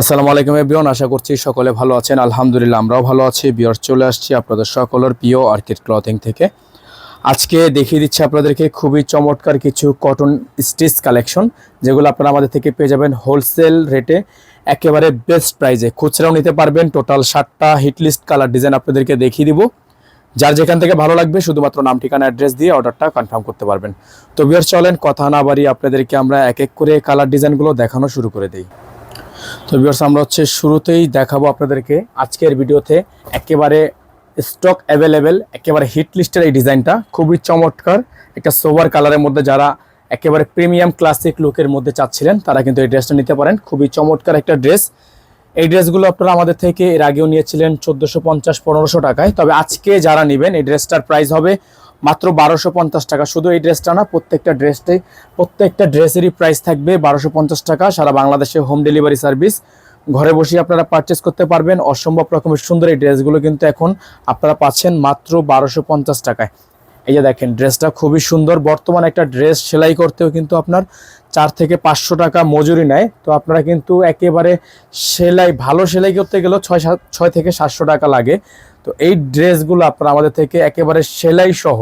আসসালামু আলাইকুম এভরিওয়ান, আশা করছি সকলে ভালো আছেন। আলহামদুলিল্লাহ, আমরাও ভালো আছি। বিয়ার চলে আসছি আপনাদের সকলের প্রিয় আর্কিড ক্লথিং থেকে। আজকে দেখিয়ে দিচ্ছি আপনাদেরকে খুবই চমৎকার কিছু কটন স্টিচ কালেকশন যেগুলো আপনারা আমাদের থেকে পেয়ে যাবেন হোলসেল রেটে একেবারে বেস্ট প্রাইজে খুচরাও নিতে পারবেন টোটাল ষাটটা হিটলিস্ট কালার ডিজাইন আপনাদেরকে দেখিয়ে দিব। যার যেখান থেকে ভালো লাগবে, শুধুমাত্র নাম, ঠিকানা অ্যাড্রেস দিয়ে অর্ডারটা কনফার্ম করতে পারবেন। তো বিয়ার চলেন, কথা না বাড়িয়ে আপনাদেরকে আমরা এক এক করে কালার ডিজাইনগুলো দেখানো শুরু করে দিই। তো ভিউয়ার্স আমরা হচ্ছে শুরুতেই দেখাবো আপনাদেরকে আজকের ভিডিওতে একেবারে স্টক অ্যাভেলেবেল একেবারে হিট লিস্টের এই ডিজাইনটা। খুবই চমৎকার। একটা সোভার কালারের মধ্যে যারা একেবারে প্রিমিয়াম ক্লাসিক লুকের মধ্যে চাচ্ছিলেন, তারা কিন্তু এই ড্রেসটা নিতে পারেন। খুবই চমৎকার একটা ড্রেস এই ড্রেসগুলো আপনারা আমাদের থেকে এর আগেও নিয়েছিলেন চোদ্দোশো পঞ্চাশ পনেরোশো টাকায়। তবে আজকে যারা নেবেন, এই ড্রেসটার প্রাইস হবে মাত্র বারোশো পঞ্চাশ টাকা। শুধু এই ড্রেসটা না, প্রত্যেকটা ড্রেসটাই প্রত্যেকটা ড্রেসেরই প্রাইস থাকবে বারোশো পঞ্চাশ টাকা। সারা বাংলাদেশে হোম ডেলিভারি সার্ভিস ঘরে বসে আপনারা পারচেস করতে পারবেন। অসম্ভব রকমের সুন্দর এই ড্রেসগুলো কিন্তু এখন আপনারা পাচ্ছেন মাত্র বারোশো পঞ্চাশ টাকায়। এই যে দেখেন, ড্রেসটা খুবই সুন্দর। বর্তমানে একটা ড্রেস সেলাই করতেও কিন্তু আপনার চার থেকে পাঁচশো টাকা মজুরি নেয়। তো আপনারা কিন্তু একেবারে সেলাই, ভালো সেলাই করতে গেলেও ছয় সাত, ছয় থেকে সাতশো টাকা লাগে। তো এই ড্রেসগুলো আপনারা আমাদের থেকে একেবারে সেলাই সহ,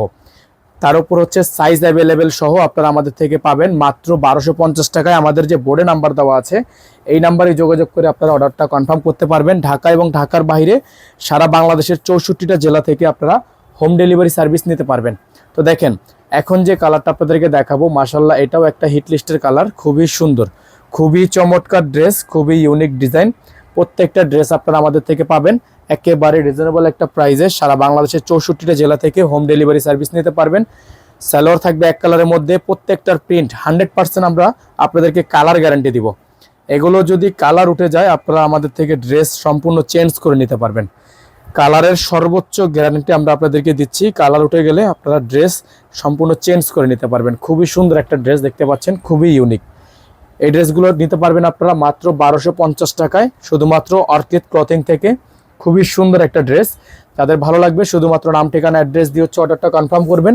তার উপর হচ্ছে সাইজ অ্যাভেলেবেল সহ আপনারা আমাদের থেকে পাবেন। মাত্র বারোশো পঞ্চাশ টাকায় আমাদের যে বোর্ডে নাম্বার দেওয়া আছে, এই নাম্বারে যোগাযোগ করে আপনারা অর্ডারটা কনফার্ম করতে পারবেন। ঢাকা এবং ঢাকার বাইরে সারা বাংলাদেশের চৌষট্টিটা জেলা থেকে আপনারা হোম ডেলিভারি সার্ভিস নিতে পারবেন। তো দেখেন, এখন যে কালারটা আপনাদেরকে দেখাবো মাসাল্লাহ এটাও একটা হিট লিস্টের কালার, খুবই সুন্দর। খুবই চমৎকার ড্রেস, খুবই ইউনিক ডিজাইন। প্রত্যেকটা ড্রেস আপনারা আমাদের থেকে পাবেন। একেবারে রিজনেবল একটা প্রাইসে সারা বাংলাদেশের চৌষট্টিটা জেলা থেকে হোম ডেলিভারি সার্ভিস নিতে পারবেন। স্যালোয়ার থাকবে এক কালারের মধ্যে, প্রত্যেকটার প্রিন্ট হান্ড্রেড পার্সেন্ট আমরা আপনাদেরকে কালার গ্যারান্টি দিব। এগুলো যদি কালার উঠে যায়, আপনারা আমাদের থেকে ড্রেস সম্পূর্ণ চেঞ্জ করে নিতে পারবেন। কালারের সর্বোচ্চ গ্যারান্টি আমরা আপনাদেরকে দিচ্ছি। কালার উঠে গেলে আপনারা ড্রেস সম্পূর্ণ চেঞ্জ করে নিতে পারবেন। খুবই সুন্দর একটা ড্রেস দেখতে পাচ্ছেন, খুবই ইউনিক এই ড্রেসগুলো নিতে পারবেন আপনারা মাত্র বারোশো পঞ্চাশ টাকায়, শুধুমাত্র অর্কিড ক্লথিং থেকে। খুবই সুন্দর একটা ড্রেস। যাদের ভালো লাগবে, শুধুমাত্র নাম, ঠিকানা, অ্যাড্রেস দিয়ে হচ্ছে অর্ডারটা কনফার্ম করবেন।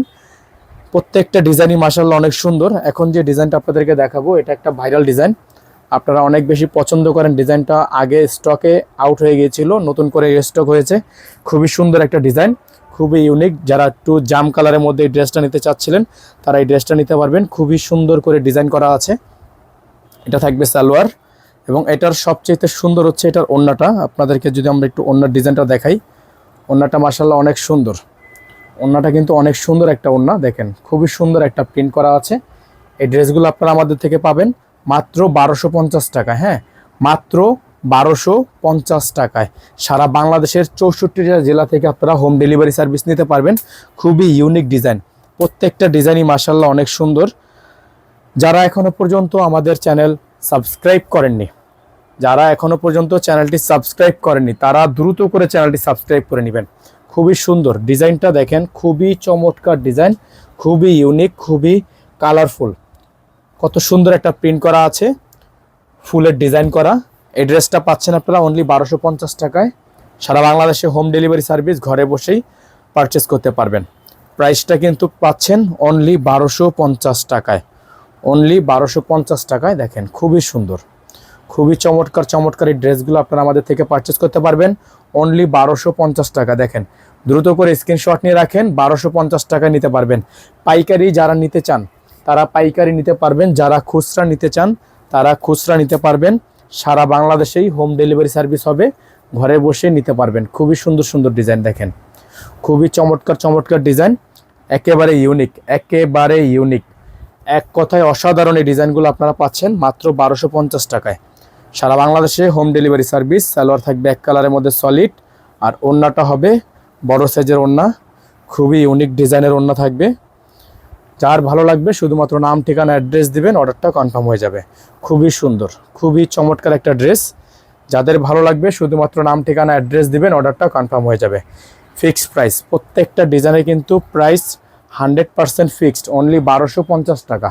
প্রত্যেকটা ডিজাইনই মাসাল্লাহ অনেক সুন্দর। এখন যে ডিজাইনটা আপনাদেরকে দেখাবো, এটা একটা ভাইরাল ডিজাইন। আপনারা অনেক বেশি পছন্দ করেন ডিজাইনটা। আগে স্টকে আউট হয়ে গিয়েছিল, নতুন করে স্টক হয়েছে। খুবই সুন্দর একটা ডিজাইন, খুবই ইউনিক যারা একটু জাম কালারের মধ্যে এই ড্রেসটা নিতে চাচ্ছিলেন, তারা এই ড্রেসটা নিতে পারবেন। খুবই সুন্দর করে ডিজাইন করা আছে। এটা থাকবে সালোয়ার এবং এটার সবচেয়ে সুন্দর হচ্ছে এটার ওন্নাটা। আপনাদেরকে যদি আমরা একটু ওন্নার ডিজাইনটা দেখাই, ওন্নাটা মাসাল্লাহ অনেক সুন্দর। ওন্নাটা কিন্তু অনেক সুন্দর একটা ওন্না, দেখেন। খুবই সুন্দর একটা প্রিন্ট করা আছে। এই ড্রেসগুলো আপনারা আমাদের থেকে পাবেন। মাত্র বারোশো পঞ্চাশ টাকা হ্যাঁ? মাত্র বারোশো পঞ্চাশ টাকায়। সারা বাংলাদেশের চৌষট্টিটা জেলা থেকে আপনারা হোম ডেলিভারি সার্ভিস নিতে পারবেন। খুবই ইউনিক ডিজাইন প্রত্যেকটা ডিজাইনই মাসাল্লাহ অনেক সুন্দর। যারা এখনও পর্যন্ত আমাদের চ্যানেল সাবস্ক্রাইব করেননি, যারা এখনও পর্যন্ত চ্যানেলটি সাবস্ক্রাইব করেননি, তারা দ্রুত করে চ্যানেলটি সাবস্ক্রাইব করে নেবেন। খুবই সুন্দর। ডিজাইনটা দেখেন, খুবই চমৎকার ডিজাইন খুবই ইউনিক খুবই কালারফুল কত সুন্দর একটা প্রিন্ট করা আছে, ফুলের ডিজাইন করা। এই ড্রেসটা পাচ্ছেন আপনারা অনলি বারোশো পঞ্চাশ টাকায়। সারা বাংলাদেশে হোম ডেলিভারি সার্ভিস ঘরে বসেই পারচেস করতে পারবেন। প্রাইসটা কিন্তু পাচ্ছেন অনলি বারোশো পঞ্চাশ টাকায়। অনলি বারোশো পঞ্চাশ টাকায় দেখেন, খুবই সুন্দর। খুবই চমৎকার চমৎকার এই ড্রেসগুলো আপনারা আমাদের থেকে পারচেস করতে পারবেন। অনলি বারোশো পঞ্চাশ টাকা, দেখেন। দ্রুত করে স্ক্রিনশট নিয়ে রাখেন, বারোশো পঞ্চাশ টাকা নিতে পারবেন। পাইকারি যারা নিতে চান তারা পাইকারি নিতে পারবেন। যারা খুচরা নিতে চান, তারা খুচরা নিতে পারবেন। সারা বাংলাদেশেই হোম ডেলিভারি সার্ভিস হবে। ঘরে বসে নিতে পারবেন। খুবই সুন্দর সুন্দর ডিজাইন দেখেন। খুবই চমৎকার চমৎকার ডিজাইন একেবারে ইউনিক একেবারে ইউনিক এক কথায় অসাধারণ এই ডিজাইনগুলো আপনারা পাচ্ছেন মাত্র বারোশো পঞ্চাশ টাকায়। সারা বাংলাদেশে হোম ডেলিভারি সার্ভিস সালোয়ার থাকবে এক কালারের মধ্যে সলিড আর ওড়নাটা হবে বড় সাইজের ওড়না খুবই ইউনিক ডিজাইনের ওড়না থাকবে। যার ভালো লাগবে শুধুমাত্র নাম, ঠিকানা, অ্যাড্রেস দিবেন, অর্ডারটা কনফার্ম হয়ে যাবে। খুবই সুন্দর, খুবই চমৎকার একটা ড্রেস। যাদের ভালো লাগবে শুধুমাত্র নাম, ঠিকানা, অ্যাড্রেস দিবেন, অর্ডারটা কনফার্ম হয়ে যাবে। ফিক্সড প্রাইস, প্রত্যেকটা ডিজাইনের কিন্তু price hundred percent fixed, only বারোশো পঞ্চাশ টাকা।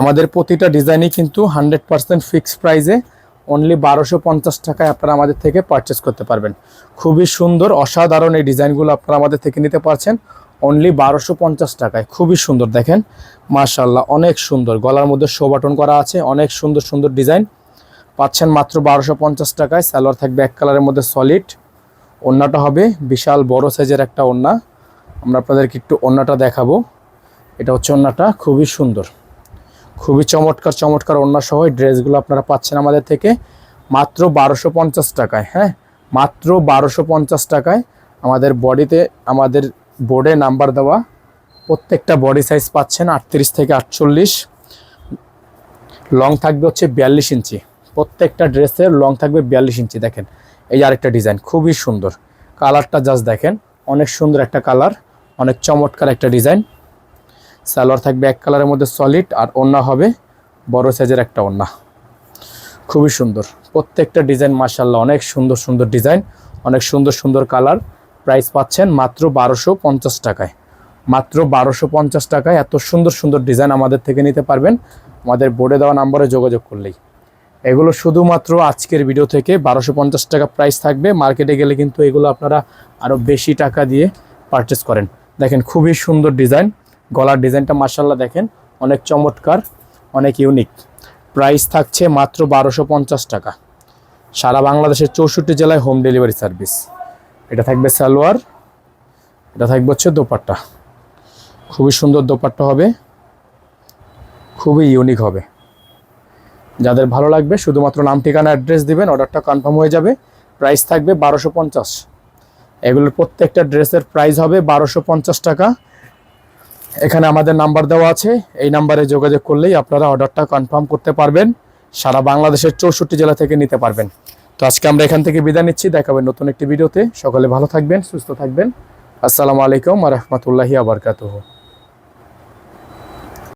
আমাদের প্রতিটা ডিজাইনই কিন্তু হান্ড্রেড পারসেন্ট ফিক্সড প্রাইসে, অনলি বারোশো পঞ্চাশ টাকায় আপনারা আমাদের থেকে পারচেস করতে পারবেন। খুবই সুন্দর, অসাধারণ এই ডিজাইনগুলো আপনারা আমাদের থেকে নিতে পারছেন। অনলি বারোশো পঞ্চাশ টাকায়। খুবই সুন্দর, দেখেন। মার্শাল্লাহ অনেক সুন্দর। গলার মধ্যে শো বাটন করা আছে, অনেক সুন্দর সুন্দর ডিজাইন পাচ্ছেন মাত্র বারোশো পঞ্চাশ টাকায়। স্যালোয়ার থাকবে এক কালারের মধ্যে সলিড ওন্নাটা হবে বিশাল বড় সাইজের একটা ওন্না। আমরা আপনাদেরকে একটু ওন্নাটা দেখাবো। এটা হচ্ছে ওন্নাটা, খুবই সুন্দর। খুবই চমৎকার চমৎকার ওন্না সহ ড্রেসগুলো আপনারা পাচ্ছেন আমাদের থেকে। মাত্র বারোশো পঞ্চাশ টাকায় হ্যাঁ? মাত্র বারোশো পঞ্চাশ টাকায় আমাদের বডিতে, আমাদের বোর্ডে নাম্বার দেওয়া। প্রত্যেকটা বডি সাইজ পাচ্ছেন আটত্রিশ থেকে আটচল্লিশ। লং থাকবে হচ্ছে বিয়াল্লিশ ইঞ্চি। প্রত্যেকটা ড্রেসের লং থাকবে বিয়াল্লিশ ইঞ্চি। দেখেন, এই আরেকটা ডিজাইন খুবই সুন্দর। কালারটা জাস্ট দেখেন, অনেক সুন্দর একটা কালার অনেক চমৎকার একটা ডিজাইন সালোয়ার থাকবে এক কালারের মধ্যে সলিড আর ওন্না হবে বড় সাইজের একটা ওন্না খুবই সুন্দর। প্রত্যেকটা ডিজাইন মার্শাল্লাহ অনেক সুন্দর সুন্দর ডিজাইন অনেক সুন্দর সুন্দর কালার প্রাইস পাচ্ছেন মাত্র বারোশো পঞ্চাশ টাকায়। মাত্র বারোশো পঞ্চাশ টাকায় এত সুন্দর সুন্দর ডিজাইন আমাদের থেকে নিতে পারবেন। আমাদের বোর্ডে দেওয়া নাম্বারে যোগাযোগ করলেই। এগুলো শুধুমাত্র আজকের ভিডিও থেকে বারোশো পঞ্চাশ টাকা প্রাইস থাকবে। মার্কেটে গেলে কিন্তু এগুলো আপনারা আরও বেশি টাকা দিয়ে পারচেস করেন। দেখেন খুবই সুন্দর ডিজাইন। গলার ডিজাইনটা মার্শাল্লাহ দেখেন। অনেক চমৎকার, অনেক ইউনিক প্রাইস থাকছে মাত্র বারোশো পঞ্চাশ টাকা। সারা বাংলাদেশের চৌষট্টি জেলায় হোম ডেলিভারি সার্ভিস এটা থাকবে সালোয়ার, এটা থাকবে হচ্ছে দোপাট্টা। খুবই সুন্দর দোপাট্টা হবে, খুবই ইউনিক হবে। যাদের ভালো লাগবে, শুধুমাত্র নাম, ঠিকানা অ্যাড্রেস দিবেন অর্ডারটা কনফার্ম হয়ে যাবে। প্রাইস থাকবে বারোশো পঞ্চাশ। এগুলোর প্রত্যেকটা ড্রেসের প্রাইস হবে বারোশো পঞ্চাশ টাকা। এখানে আমাদের নাম্বার দেওয়া আছে, এই নাম্বারে যোগাযোগ করলেই আপনারা অর্ডারটা কনফার্ম করতে পারবেন। সারা বাংলাদেশের চৌষট্টি জেলা থেকে নিতে পারবেন। তো আজকে আমরা এখান থেকে বিদায় নিচ্ছি দেখাবেন নতুন একটি ভিডিওতে। সকলে ভালো থাকবেন, সুস্থ থাকবেন। আসসালামু আলাইকুম আ রহমতুল্লাহি আবরকাতুহ